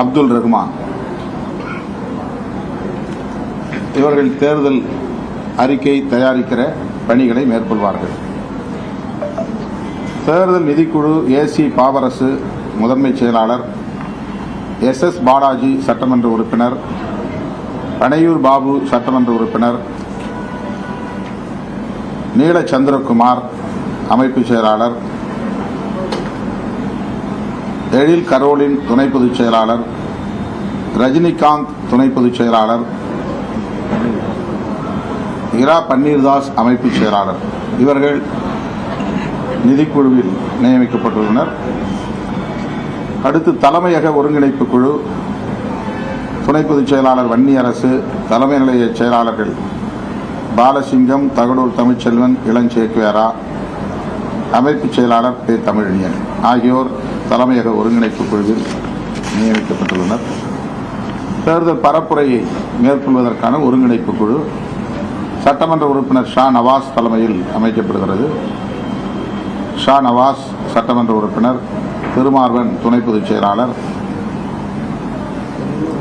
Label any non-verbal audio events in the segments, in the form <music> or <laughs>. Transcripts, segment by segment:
அப்துல் ரஹ்மான். இவர்கள் தேர்தல் அறிக்கை தயாரிக்கிற பணிகளை மேற்கொள்வார்கள். தேர்தல் நிதிக்குழு ஏசி பாவரசு முதன்மைச் செயலாளர் எஸ் எஸ் பாலாஜி சட்டமன்ற உறுப்பினர் பனையூர் பாபு சட்டமன்ற உறுப்பினர் நீல சந்திரகுமார் அமைப்பு செயலாளர் எழில் கரோலின் துணை பொதுச் செயலாளர் ரஜினிகாந்த் துணை பொதுச் செயலாளர் இரா பன்னீர்தாஸ் அமைப்பு செயலாளர். இவர்கள் நிதிக்குழுவில் நியமிக்கப்பட்டுள்ளனர். அடுத்து தலைமையக ஒருங்கிணைப்பு குழு துணை பொதுச் செயலாளர் வன்னியரசு தலைமை நிலைய செயலாளர்கள் பாலசிங்கம் தகடூர் தமிழ்ச்செல்வன் இளஞ்சேக்குவேரா அமைப்பு செயலாளர் பே தமிழியன் ஆகியோர் தலைமையக ஒருங்கிணைப்பு குழுவில் நியமிக்கப்பட்டுள்ளனர். தேர்தல் பரப்புரையை மேற்கொள்வதற்கான ஒருங்கிணைப்பு குழு சட்டமன்ற உறுப்பினர் ஷா நவாஸ் தலைமையில் அமைக்கப்படுகிறது. ஷா நவாஸ் சட்டமன்ற உறுப்பினர் திருமார்வன் துணை பொதுச் செயலாளர்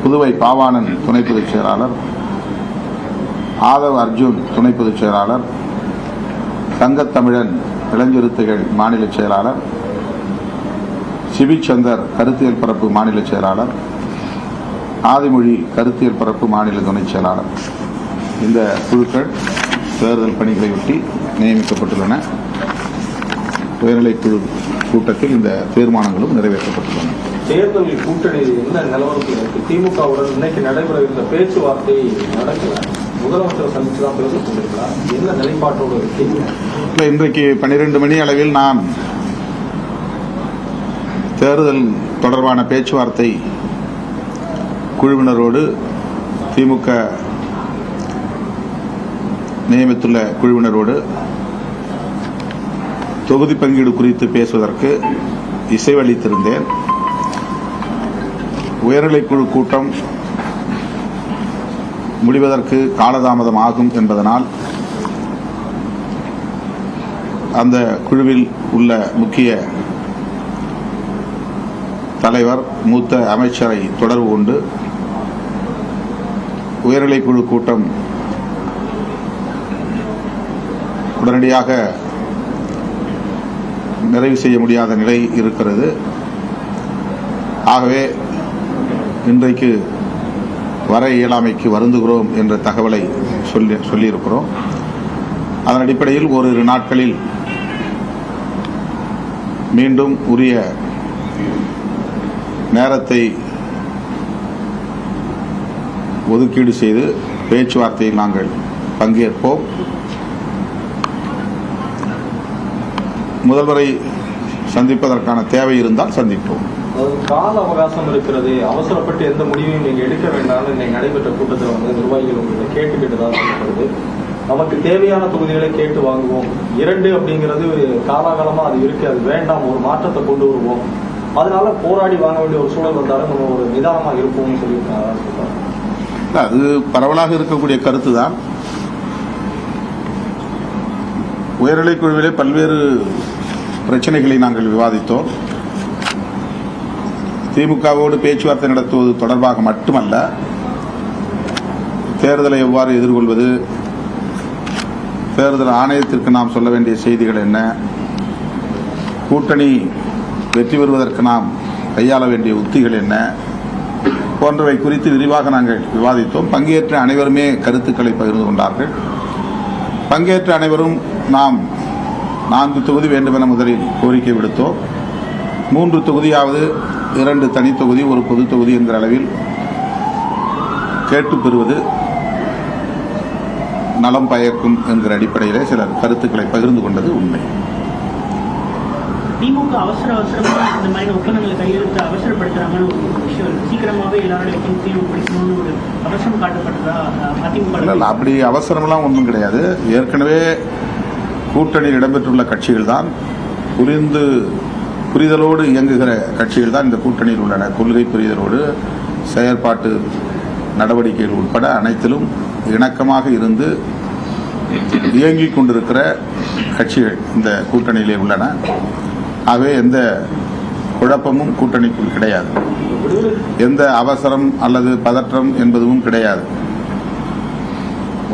புதுவை பாவாணன் துணை பொதுச் செயலாளர் ஆதவ் அர்ஜுன் துணை பொதுச் செயலாளர் தங்கத்தமிழன் இளஞ்சிறுத்தைகள் மாநில செயலாளர் சிபிச்சந்தர் கருத்தியல் பரப்பு மாநில செயலாளர் ஆதிமொழி கருத்தியல் பரப்பு மாநில துணைச் செயலாளர். இந்த குழுக்கள் தேர்தல் பணிகளையொட்டி நியமிக்கப்பட்டுள்ளன. உயர்நிலைக் குழு கூட்டத்தில் இந்த தீர்மானங்களும் நிறைவேற்றப்பட்டுள்ளன. தேர்தல் கூட்டணி என்ன நிலவரத்தில் இருக்கு? திமுகவுடன் இன்னைக்கு நடைபெற இருந்த பேச்சுவார்த்தை நடக்கல. முதலமைச்சர் சந்திச்சு தான் பேசிக் என்ன நிலைப்பாட்டோடு இல்லை, இன்றைக்கு பன்னிரண்டு மணி அளவில் நான் தேர்தல் தொடர்பான பேச்சுவார்த்தை குழுவினரோடு திமுக நியமித்துள்ள குழுவினரோடு தொகுதி பங்கீடு குறித்து பேசுவதற்கு இசைவளித்திருந்தேன் உயர்நிலைக்குழு கூட்டம் முடிவதற்கு காலதாமதம் ஆகும் என்பதனால் அந்த குழுவில் உள்ள முக்கிய தலைவர் மூத்த அமைச்சரை தொடர்பு கொண்டு உயர்நிலைக்குழு கூட்டம் உடனடியாக நிறைவு செய்ய முடியாத நிலை இருக்கிறது. ஆகவே இன்றைக்கு வர இயலாமைக்கு வருந்துகிறோம் என்ற தகவலை சொல்லி சொல்லியிருக்கிறோம். அதன் அடிப்படையில் ஓரிரு நாட்களில் மீண்டும் உரிய நேரத்தை ஒதுக்கீடு செய்து பேச்சுவார்த்தையில் நாங்கள் பங்கேற்போம். முதல்வரை சந்திப்பதற்கான தேவை இருந்தால் சந்திப்போம். அதாவது கால அவகாசம் இருக்கிறது. அவசரப்பட்டு எந்த முடிவையும் நீங்க எடுக்க வேண்டாம்னு இன்னைக்கு நடைபெற்ற கூட்டத்தில் வந்து நிர்வாகிகள் உங்களை கேட்டுக்கிட்டதாக சொல்லப்படுது நமக்கு தேவையான தொகுதிகளை கேட்டு வாங்குவோம். இரண்டு அப்படிங்கிறது காலாகாலமா அது இருக்கு. அது வேண்டாம். ஒரு மாற்றத்தை கொண்டு வருவோம். அதனால போராடி வாங்க வேண்டிய ஒரு சூழல் வந்தாலும் நம்ம ஒரு நிதானமாக இருப்போம்னு சொல்லியிருக்காங்க. அது பரவலாக இருக்கக்கூடிய கருத்து தான் உயர்நிலை குழுவிலே பல்வேறு பிரச்சனைகளை நாங்கள் விவாதித்தோம். திமுகவோடு பேச்சுவார்த்தை நடத்துவது தொடர்பாக மட்டுமல்ல தேர்தலை எவ்வாறு எதிர்கொள்வது தேர்தல் ஆணையத்திற்கு நாம் சொல்ல வேண்டிய செய்திகள் என்ன கூட்டணி வெற்றி பெறுவதற்கு நாம் கையாள வேண்டிய உத்திகள் என்ன? போன்றவை குறித்து விரிவாக நாங்கள் விவாதித்தோம். பங்கேற்ற அனைவருமே கருத்துக்களை பகிர்ந்து கொண்டார்கள். பங்கேற்ற அனைவரும் நாம் நான்கு தொகுதி வேண்டுமென முதலில் கோரிக்கை விடுத்தோம். மூன்று தொகுதியாவது இரண்டு தனித்தொகுதி ஒரு பொது தொகுதி என்கிற அளவில் கேட்டு பெறுவது நலம் பயக்கும் என்கிற அடிப்படையிலே சிலர் கருத்துக்களை பகிர்ந்து கொண்டது உண்மை. திமுக அவசர அவசரமா இந்த மாதிரி ஒப்பந்தங்களை கையெழுத்து அவசரப்படுத்துறாங்கன்னு ஒரு விஷயம் இருக்கு. சீக்கிரமாவே எல்லாருடைய ஒப்பந்தம் தீர்வு பிடிக்கணும்னு ஒரு அவசரம் காட்டப்பட்டதா அஹ், அதிமுக அப்படி அவசரம்லாம் ஒன்றும் கிடையாது. ஏற்கனவே கூட்டணியில் இடம்பெற்றுள்ள கட்சிகள் தான் புரிந்து புரிதலோடு இயங்குகிற கட்சிகள் தான் இந்த கூட்டணியில் உள்ளன. கொள்கை புரிதலோடு செயற்பாட்டு நடவடிக்கைகள் உட்பட அனைத்திலும் இணக்கமாக இருந்து இயங்கிக் கொண்டிருக்கிற கட்சிகள் இந்த கூட்டணியிலே உள்ளன. ஆகவே எந்த குழப்பமும் கூட்டணிக்குள் கிடையாது. எந்த அவசரம் அல்லது பதற்றம் என்பதும் கிடையாது.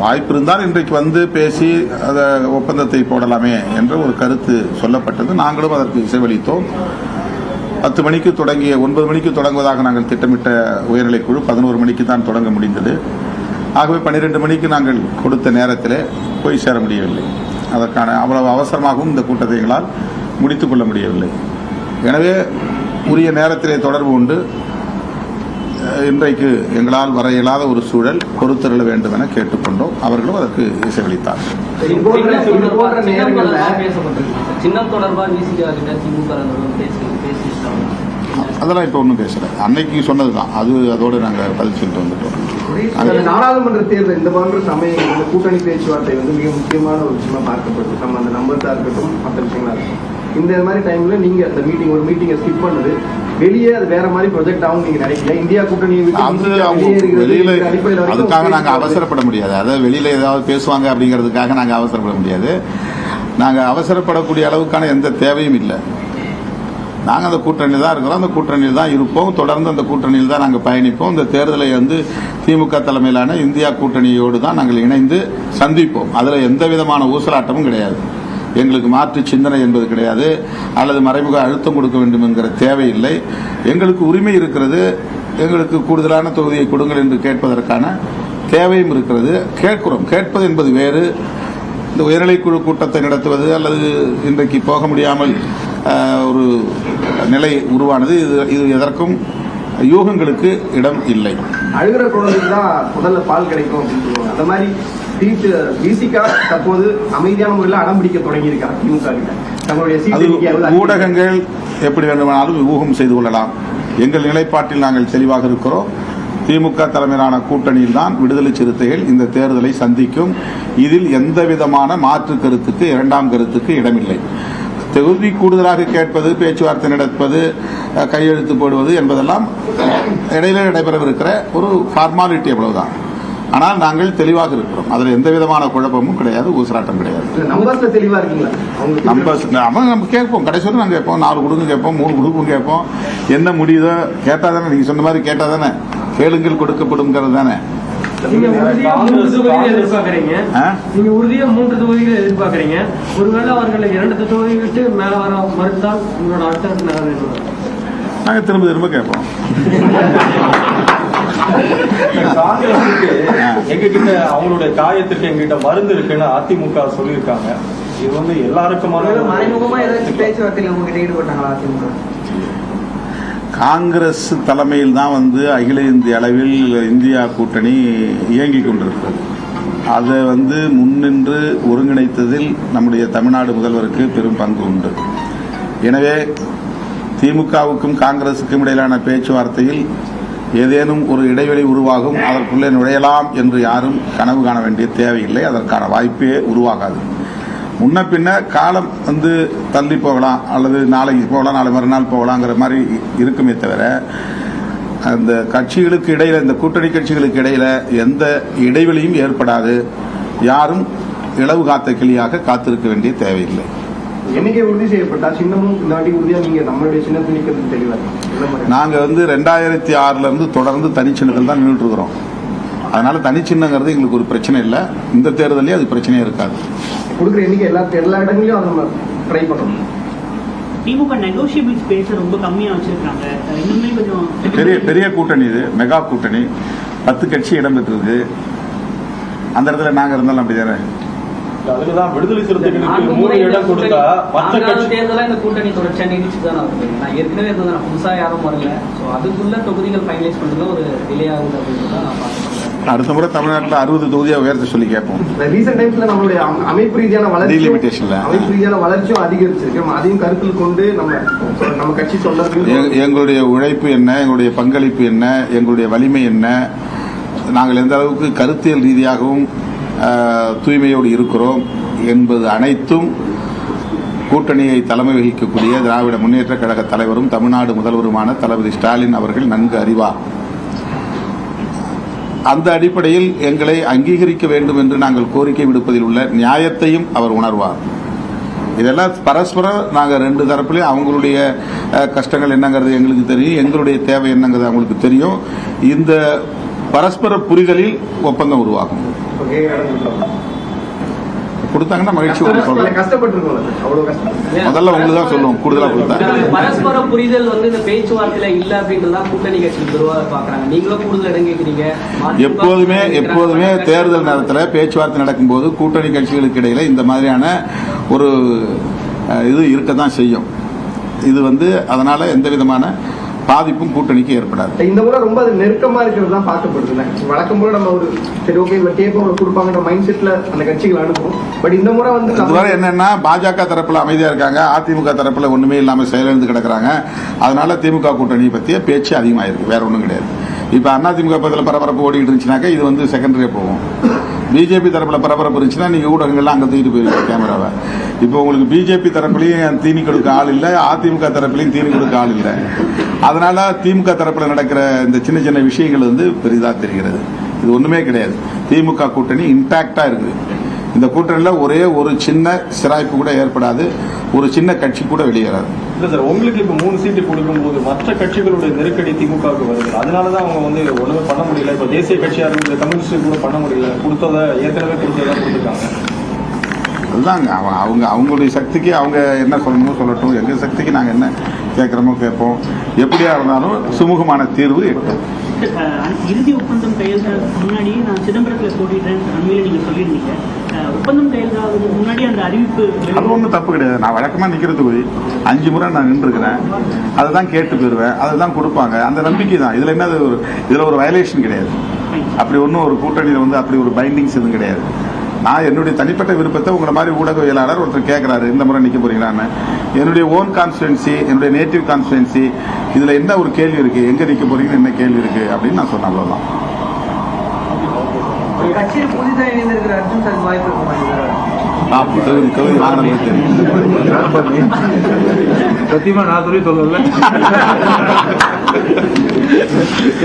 வாய்ப்பு இருந்தால் இன்றைக்கு வந்து பேசி அதை ஒப்பந்தத்தை போடலாமே என்ற ஒரு கருத்து சொல்லப்பட்டது. நாங்களும் அதற்கு இசைவளித்தோம் பத்து மணிக்கு தொடங்கிய ஒன்பது மணிக்கு தொடங்குவதாக நாங்கள் திட்டமிட்ட உயர்நிலை குழு பதினோரு மணிக்கு தான் தொடங்க முடிந்தது. ஆகவே பன்னிரெண்டு மணிக்கு நாங்கள் கொடுத்த நேரத்திலே போய் சேர முடியவில்லை. அதற்கான அவ்வளவு அவசரமாகவும் இந்த கூட்டத்தை எங்களால் முடித்துக் கொள்ள முடியவில்லை. எனவே உரிய நேரத்திலே தொடர்பு கொண்டு இன்றைக்கு எங்களால் வர இயலாத ஒரு சூழல் பொறுத்தருள வேண்டும் என கேட்டுக்கொண்டோம். அவர்களும் அதற்கு இசையளித்தார். அதெல்லாம் இப்போ ஒன்றும் பேசல. அன்னைக்கு சொன்னது தான் அது அதோடு நாங்கள் பதில் சொல்லிட்டு வந்துட்டோம். நாடாளுமன்ற தேர்தல் இந்த மாதிரி சமயம் இந்த கூட்டணி பேச்சுவார்த்தை வந்து மிக முக்கியமான ஒரு விஷயமா பார்க்கப்படுது. நம்ம அந்த நம்பர்ஸா இருக்கட்டும் மற்ற விஷயங்களா இருக்கட்டும். இந்த மாதிரி டைம்ல நீங்க அந்த மீட்டிங் ஒரு மீட்டிங்கை ஸ்கிப் பண்ணது வெளியே அது வேற மாதிரி ப்ரொஜெக்ட் ஆகும் நீங்க நினைக்கல? இந்தியா வெளியேறுகிறது வெளியில அதுக்காக பேச்சு அவசரப்பட முடியாது. அதாவது வெளியில ஏதாவது பேசுவாங்க அப்படிங்கிறதுக்காக நாங்கள் அவசரப்பட முடியாது. நாங்கள் அவசரப்படக்கூடிய அளவுக்கான எந்த தேவையும் இல்லை. நாங்கள் அந்த கூட்டணியில் தான் இருக்கிறோம். அந்த கூட்டணியில் தான் இருப்போம். தொடர்ந்து அந்த கூட்டணியில் தான் நாங்கள் பயணிப்போம். இந்த தேர்தலை வந்து திமுக தலைமையிலான இந்தியா கூட்டணியோடு தான் நாங்கள் இணைந்து சந்திப்போம். அதில் எந்த விதமான ஊசலாட்டமும் கிடையாது. எங்களுக்கு மாற்று சிந்தனை என்பது கிடையாது. அல்லது மறைமுக அழுத்தம் கொடுக்க வேண்டும் என்கிற தேவையில்லை. எங்களுக்கு உரிமை இருக்கிறது. எங்களுக்கு கூடுதலான தொகுதியை கொடுங்கள் என்று கேட்பதற்கான தேவையும் இருக்கிறது. கேட்கிறோம். கேட்பது என்பது வேறு. இந்த உயர்நிலைக்குழு கூட்டத்தை நடத்துவது அல்லது இன்றைக்கு போக முடியாமல் ஒரு நிலை உருவானது. இது இது எதற்கும் யூகங்களுக்கு இடம் இல்லை. அழுகிற குழந்தைக்கு தான் முதல்ல பால் கிடைக்கும் அப்படின்னு அந்த மாதிரி சீட்டு விசிகா தற்போது அமைதியான முறையில் அடம் பிடிக்க தொடங்கி இருக்காங்க திமுக கிட்ட. தங்களுடைய சீட்டு ஊடகங்கள் எப்படி வேண்டுமானாலும் ஊகம் செய்து கொள்ளலாம். எங்கள் நிலைப்பாட்டில் நாங்கள் தெளிவாக இருக்கிறோம். திமுக தலைமையிலான கூட்டணியில் தான் விடுதலை சிறுத்தைகள் இந்த தேர்தலை சந்திக்கும். இதில் எந்த விதமான மாற்று கருத்துக்கு இரண்டாம் கருத்துக்கு இடமில்லை. தொகுதி கூடுதலாக கேட்பது பேச்சுவார்த்தை நடப்பது கையெழுத்து போடுவது என்பதெல்லாம் இடையில நடைபெறவிருக்கிற ஒரு ஃபார்மாலிட்டி அவ்வளவுதான். ஆனால் நாங்கள் தெளிவாக இருக்கிறோம். அதில் எந்த விதமான குழப்பமும் கிடையாது ஊசலாட்டம் கிடையாது. இல்ல, நம்பர்ஸ்ல தெளிவா இருக்கீங்களா? அவங்க நம்ம கேட்போம். கடைசி நாங்கள் கேட்போம். நாலு குடும்பம் கேட்போம் மூணு குடும்பம் கேட்போம். என்ன முடியுதோ கேட்டால் தானே நீங்கள் சொன்ன மாதிரி கேட்டால் தானே. கேளுங்கள் கொடுக்கப்படுங்கிறது தானே. நீங்க உறுதியா மூன்று தொகுதிகள் காங்கிரஸ் எதிர்பார்க்கறீங்க. ஆ? நீங்க உறுதியா மூன்று தொகுதிகள் எதிர்பார்க்கறீங்க. ஒருவேளை அவர்கள் இரண்டு தொகுதி விட்டு மேல வர மறுத்தால் உங்களோட அடுத்த நகர் என்ன? நாங்கள் திரும்ப திரும்ப கேட்போம். <laughs> காங்கிரஸுக்கு எங்க கிட்ட அவங்களுடைய காயத்திற்கு எங்ககிட்ட மருந்து இருக்குன்னு அதிமுக சொல்லியிருக்காங்க. இது வந்து எல்லாருக்குமான மறைமுகமா ஏதாச்சும் பேச்சுவார்த்தையில உங்ககிட்ட ஈடுபட்டாங்களா அதிமுக? காங்கிரஸ் தலைமையில் தான் வந்து அகில இந்திய அளவில் இந்தியா கூட்டணி இயங்கிக் கொண்டிருக்கிறது. அதை வந்து முன்னின்று ஒருங்கிணைத்ததில் நம்முடைய தமிழ்நாடு முதல்வருக்கு பெரும் பங்கு உண்டு. எனவே திமுகவுக்கும் காங்கிரசுக்கும் இடையிலான பேச்சுவார்த்தையில் ஏதேனும் ஒரு இடைவெளி உருவாகும் அதற்குள்ளே நுழையலாம் என்று யாரும் கனவு காண வேண்டிய தேவையில்லை. அதற்கான வாய்ப்பே உருவாகாது. முன்ன பின்ன காலம் வந்து தள்ளி போகலாம் அல்லது நாளைக்கு போகலாம் நாளை மறுநாள் போகலாங்கிற மாதிரி இருக்குமே தவிர அந்த கட்சிகளுக்கு இடையில் இந்த கூட்டணி கட்சிகளுக்கு இடையில் எந்த இடைவெளியும் ஏற்படாது. யாரும் இளவு காத்த கிளியாக காத்திருக்க வேண்டிய தேவையில்லை. எண்ணிக்கை உறுதி செய்யப்பட்டா சின்னமும் இந்த வாட்டி உறுதியா நீங்க நம்மளுடைய சின்னத்தை நிக்கிறது தெளிவா இருக்கு. என்ன மாதிரி? நாங்க வந்து ரெண்டாயிரத்தி ஆறுல இருந்து தொடர்ந்து தனிச்சின்னத்தில் தான் நின்றுட்டு இருக்கிறோம் அதனால தனிச்சின்னங்கிறது எங்களுக்கு ஒரு பிரச்சனை இல்லை. இந்த தேர்தலே அது பிரச்சனையே இருக்காது. கொடுக்குற எண்ணிக்கை எல்லா எல்லா இடங்களையும் அதை நம்ம ட்ரை பண்ணணும். திமுக நெகோசியபிள் ஸ்பேஸ் ரொம்ப கம்மியா வச்சிருக்காங்க. அஹ் இன்னுமே கொஞ்சம் பெரிய பெரிய கூட்டணி இது. மெகா கூட்டணி. பத்து கட்சி இடம்பெற்றிருக்கு. அந்த இடத்துல நாங்க இருந்தாலும் அப்படிதானே? அதுலதான் விடுதலை சிறுத்தைகளுக்கு மூணு இடம் கொடுத்தா மற்ற கட்சி தேர்தலா இந்த கூட்டணி தொடர்ச்சியா நீடிச்சு தான் நான் ஏற்கனவே இருந்தது புதுசா யாரும் வரல. சோ அதுக்குள்ள தொகுதிகள் ஃபைனலைஸ் பண்றதுல ஒரு டிலே ஆகுது அப்படின்னு தான் நான் பார்க்கிறேன் அடுத்த முறை தமிழ்நாட்டில் அறுபது தொகுதியை உயர்த்த சொல்லி கேட்போம். ரீசெண்ட் டைம்ஸ்ல நம்மளுடைய அம்- அமைப்பு ரீதியான வளர்ச்சி. அமைப்பு ரீதியான வளர்ச்சியும் அதிகரிச்சிருக்கு. அதையும் கருத்தில் கொண்டு நம்ம நம்ம கட்சி சொல்றது எ- எங்களுடைய உழைப்பு என்ன? எங்களுடைய பங்களிப்பு என்ன? எங்களுடைய வலிமை என்ன? நாங்கள் எந்த அளவுக்கு கருத்தியல் ரீதியாகவும் தூய்மையோடு இருக்கிறோம் என்பது அனைத்தும் கூட்டணியை தலைமை வகிக்கக்கூடிய திராவிட முன்னேற்ற கழக தலைவரும் தமிழ்நாடு முதல்வருமான தளபதி ஸ்டாலின் அவர்கள் நன்கு அறிவார் அந்த அடிப்படையில் எங்களை அங்கீகரிக்க வேண்டும் என்று நாங்கள் கோரிக்கை விடுப்பதில் உள்ள நியாயத்தையும் அவர் உணர்வார். இதெல்லாம் பரஸ்பரம் நாங்கள் ரெண்டு தரப்புலையும் அவங்களுடைய கஷ்டங்கள் என்னங்கிறது எங்களுக்கு தெரியும் எங்களுடைய தேவை என்னங்கிறது அவங்களுக்கு தெரியும். இந்த பரஸ்பர புரிதலில் ஒப்பந்தம் உருவாகும். கொடுத்தாங்கன்னா மகிழ்ச்சி முதல்ல உங்களுக்கு தான் சொல்லுவோம் கூடுதலாக கொடுத்தாங்க பரஸ்பர புரிதல் வந்து இந்த பேச்சுவார்த்தையில இல்ல அப்படின்றதா கூட்டணி கட்சிகள் துருவாக பாக்குறாங்க நீங்களும் கூடுதல் இடம் கேட்கிறீங்க மதிமுக எப்போதுமே. எப்போதுமே தேர்தல் நேரத்தில் பேச்சுவார்த்தை நடக்கும்போது கூட்டணி கட்சிகளுக்கு இடையில இந்த மாதிரியான ஒரு இது இருக்க தான் செய்யும். இது வந்து அதனால எந்த விதமான பாதிப்பும் கூட்டணிக்கு ஏற்படாது. இந்த முறை ரொம்ப அது நெருக்கமா இருக்கிறது தான் பார்க்கப்படுதுல. வழக்கம் போல நம்ம ஒரு சரி ஓகே இவ்வளவு கேட்போம் இவ்வளவு கொடுப்பாங்கன்ற மைண்ட் செட்ல அந்த கட்சிகள் அனுப்பும் பட் இந்த முறை வந்து இதுவரை என்னன்னா பாஜக தரப்புல அமைதியா இருக்காங்க அதிமுக தரப்புல ஒண்ணுமே இல்லாம செயலிழந்து கிடக்குறாங்க. அதனால திமுக கூட்டணி பத்திய பேச்சு அதிகமாயிருக்கு வேற ஒண்ணும் கிடையாது. இப்போ அதிமுக பக்கத்தில் பரபரப்பு ஓடிட்டு இருந்துச்சுனாக்கா இது வந்து செகண்டரியாக போகும். பிஜேபி தரப்பில் பரபரப்பு இருந்துச்சுன்னா நீங்கள் ஊடகங்கள்லாம் அங்கே தூக்கிட்டு போயிருக்கீங்க கேமராவை இப்போ உங்களுக்கு பிஜேபி தரப்புலையும் தீனி கொடுக்க ஆள் இல்லை அதிமுக தரப்புலையும் தீனி கொடுக்க ஆள் இல்லை? அதனால திமுக தரப்பில் நடக்கிற இந்த சின்ன சின்ன விஷயங்கள் வந்து பெரிதாக தெரிகிறது. இது ஒன்றுமே கிடையாது. திமுக கூட்டணி இன்டாக்டா இருக்குது. இந்த கூட்டணியில் ஒரே ஒரு சின்ன சிராய்ப்பு கூட ஏற்படாது ஒரு சின்ன கட்சி கூட வெளியேறாது. இல்ல சார் உங்களுக்கு இப்ப மூணு சீட்டு கொடுக்கும்போது மற்ற கட்சிகளுடைய நெருக்கடி திமுகவுக்கு வருது. அதனாலதான் அவங்க வந்து ஒண்ணுமே பண்ண முடியல. இப்ப தேசிய கட்சியா இருக்கிற கம்யூனிஸ்ட் கூட பண்ண முடியல. கொடுத்ததை ஏற்கனவே கொடுத்ததா கொடுத்துருக்காங்க. அதுதாங்க. அவங்க அவங்க அவங்களுடைய சக்திக்கு அவங்க என்ன சொல்லணுமோ சொல்லட்டும். எங்க சக்திக்கு நாங்கள் என்ன கேட்குறோமோ கேட்போம். எப்படியா இருந்தாலும் சுமூகமான தீர்வு எட்டும். இறுதி ஒப்பந்தம் கையெழுத்தாகிறதுக்கு முன்னாடி நான் சிதம்பரத்தில் போட்டிடுறேன் அண்மையில் நீங்கள் சொல்லியிருந்தீங்க. ஒப்பந்தம் கையெழுத்தாகிறதுக்கு முன்னாடி அந்த அறிவிப்பு அது ஒன்றும் தப்பு கிடையாது. நான் வழக்கமாக நிற்கிறது அஞ்சு முறை நான் நின்றுருக்கிறேன். அதை தான் கேட்டு போயிடுவேன் அதை தான் கொடுப்பாங்க. அந்த நம்பிக்கை தான். இதில் என்ன ஒரு இதில் ஒரு வயலேஷன் கிடையாது. அப்படி ஒன்றும் ஒரு கூட்டணியில் வந்து அப்படி ஒரு பைண்டிங்ஸ் எதுவும் கிடையாது. நான் என்னுடைய தனிப்பட்ட விருப்பத்தை உங்களை மாதிரி ஊடகவியலாளர் ஒருத்தர் கேட்குறாரு இந்த முறை நிற்க போறீங்களான்னு என்னுடைய ஓன் கான்ஸ்டுவன்சி என்னுடைய நேட்டிவ் கான்ஸ்டுவன்சி இதில் என்ன ஒரு கேள்வி இருக்கு? எங்கே நிற்க போறீங்கன்னு என்ன கேள்வி இருக்கு? அப்படின்னு நான் சொன்னேன் அவ்வளோதான் சத்தியமா நான் சொல்லி சொல்லல.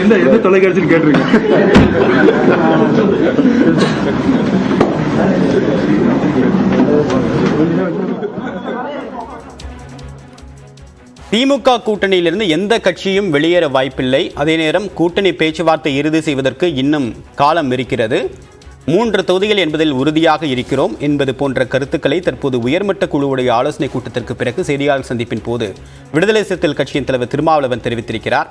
எந்த எந்த தொலைக்காட்சின்னு கேட்டிருக்கேன் திமுக கூட்டணியிலிருந்து எந்த கட்சியும் வெளியேற வாய்ப்பில்லை. அதே நேரம் கூட்டணி பேச்சுவார்த்தை இறுதி செய்வதற்கு இன்னும் காலம் இருக்கிறது. மூன்று தொகுதிகள் என்பதில் உறுதியாக இருக்கிறோம் என்பது போன்ற கருத்துக்களை தற்போது உயர்மட்ட குழுவுடைய ஆலோசனை கூட்டத்திற்கு பிறகு செய்தியாளர் சந்திப்பின் போது விடுதலை சிறுத்தைகள் கட்சியின் தலைவர் திருமாவளவன் தெரிவித்திருக்கிறார்.